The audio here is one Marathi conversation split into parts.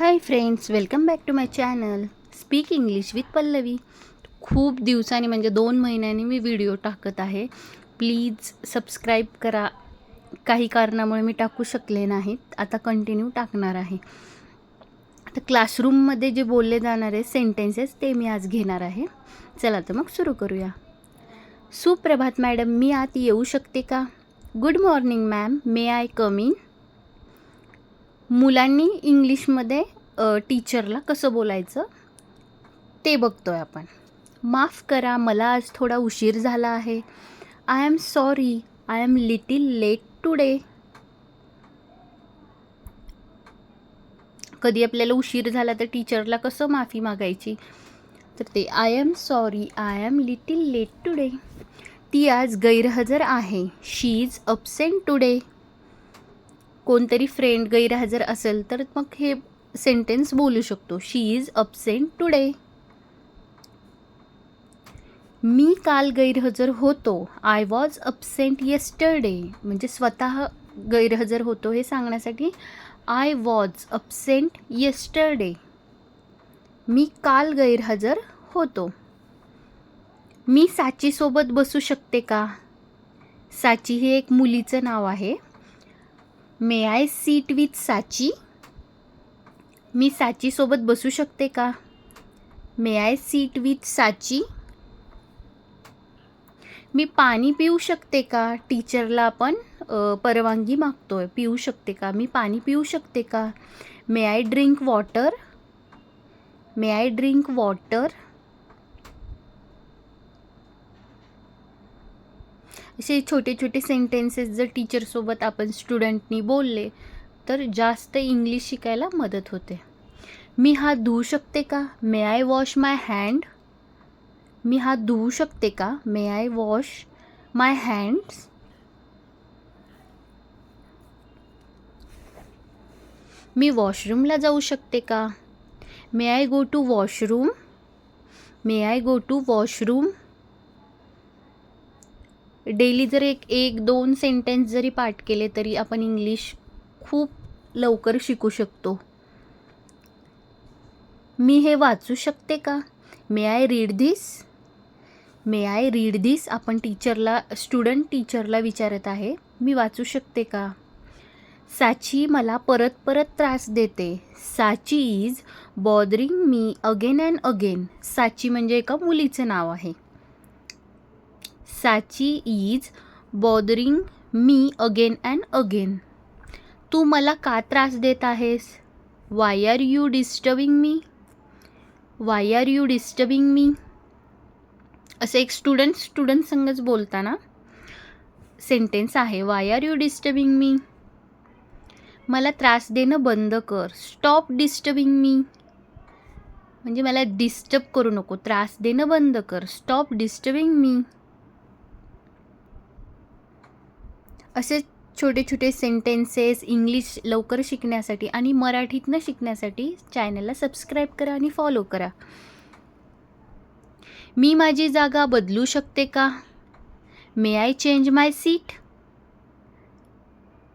Hi friends welcome back to my channel. Speak English with Pallavi. खूप दिवसांनी म्हणजे दोन महिन्यांनी मी व्हिडिओ टाकत आहे. प्लीज सबस्क्राईब करा. काही कारणामुळे मी टाकू शकले नाहीत. आता कंटिन्यू टाकणार आहे. आता क्लासरूममध्ये जे बोलले जाणारे सेंटेन्सेस ते मी आज घेणार आहे. चला तर मग सुरू करूया. सुप्रभात मॅडम मी आत येऊ शकते का? Good morning ma'am may I come in? मुलांनी इंग्लिशमध्ये टीचरला कसं बोलायचं ते बघतोय आपण. माफ करा मला आज थोडा उशीर झाला आहे. I am sorry I am little late today कधी आपल्याला उशीर झाला तर टीचरला कसं माफी मागायची? तर ते I am sorry I am little late today ती आज गैरहजर आहे. शी इज अपसेंट टुडे कोणतरी फ्रेंड गैरहजर असेल तर मग हे सेंटेन्स बोलू शकतो. शी इज अबसेंट टुडे मी काल गैरहजर होतो. आय वॉज अबसेंट येस्टरडे म्हणजे स्वतः गैरहजर होतो हे सांगण्यासाठी आय वॉज अबसेंट येस्टरडे मी काल गैरहजर होतो. मी साचीसोबत बसू शकते का? साची हे एक मुलीचं नाव आहे. मे आय सीट विथ साची मी साचीसोबत बसू शकते का? मे आय सीट विथ साची मी पाणी पिऊ शकते का? टीचरला आपण परवानगी मागतो आहे पिऊ शकते का? मी पाणी पिऊ शकते का? May I drink water may I drink water असे छोटे छोटे सेंटेन्सेस जर टीचरसोबत आपण स्टुडंटनी बोलले तर जास्त इंग्लिश शिकायला मदत होते. मी हात धुवू शकते का? May I wash my hand मी हात धुवू शकते का? May I wash my hands मी वॉशरूमला जाऊ शकते का? May I go to washroom may I go to washroom daily जर एक एक दोन सेंटेन्स जरी पाठ केले तरी आपण इंग्लिश खूप लवकर शिकू शकतो. मी हे वाचू शकते का? May I read this may I read this आपण टीचरला स्टुडंट टीचरला विचारत आहे मी वाचू शकते का? साची मला परत परत त्रास देते. Sachi is bothering me again and again Sachi म्हणजे एका मुलीचं नाव आहे. Sachi is bothering me again and again. तू मला का त्रास देत आहेस? Why are you disturbing me why are you disturbing me असं एक स्टुडंट स्टुडंट संगच बोलताना सेंटेन्स आहे why are you disturbing me मला त्रास देणं बंद कर. स्टॉप डिस्टर्बिंग मी म्हणजे मला डिस्टर्ब करू नको. त्रास देणं बंद कर. स्टॉप डिस्टर्बिंग मी असे छोटे छोटे सेंटेन्सेस इंग्लिश लवकर शिकण्यासाठी आणि मराठीतनं शिकण्यासाठी चॅनलला सबस्क्राईब करा आणि फॉलो करा. मी माझी जागा बदलू शकते का? May I change my seat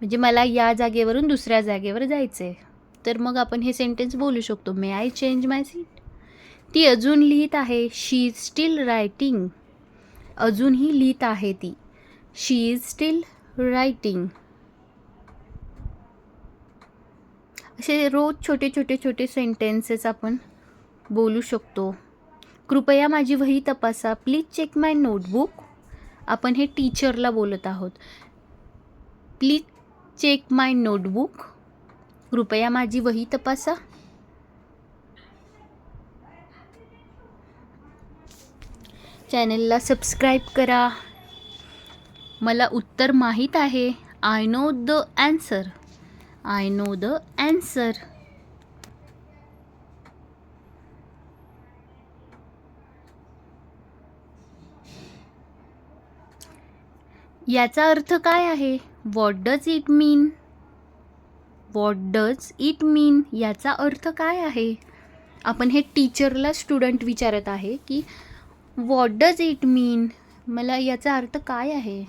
म्हणजे मला या जागेवरून दुसऱ्या जागेवर जायचं आहे तर मग आपण हे सेंटेन्स बोलू शकतो. May I change my seat ती अजून लिहित आहे. शी इज स्टील रायटिंग अजूनही लिहित आहे ती. शी इज स्टील रायटिंग असे रोज छोटे छोटे छोटे सेंटेन्सेस आपण बोलू शकतो. कृपया माझी वही तपासा. प्लीज चेक माय नोटबुक आपण हे टीचरला बोलत आहोत. प्लीज चेक माय नोटबुक कृपया माझी वही तपासा. चॅनलला सबस्क्राईब करा. मला उत्तर माहीत आहे. I know the answer I know the answer याचा अर्थ काय आहे? What does it mean what does it mean याचा अर्थ काय आहे? आपण हे टीचरला स्टुडंट विचारत आहे की वॉट डज इट मीन मला याचा अर्थ काय आहे?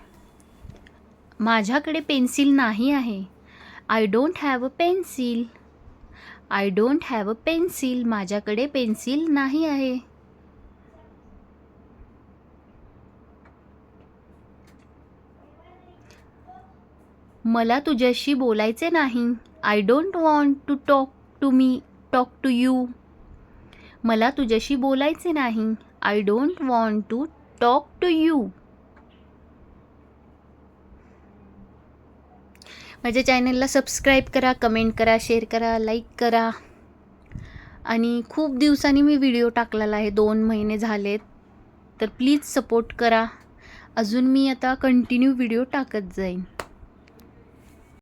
माझ्याकडे पेन्सिल नाही आहे. I don't have a pencil I don't have a pencil माझ्याकडे पेन्सिल नाही आहे. मला तुझ्याशी बोलायचे नाही. I don't want to talk to me talk to you मला तुझ्याशी बोलायचे नाही. I don't want to talk to you माझ्या चॅनलला सबस्क्राईब करा कमेंट करा शेअर करा लाईक करा. आणि खूप दिवसांनी मी व्हिडिओ टाकलेला आहे दोन महिने झालेत. तर प्लीज सपोर्ट करा. अजून मी आता कंटिन्यू व्हिडिओ टाकत जाईन.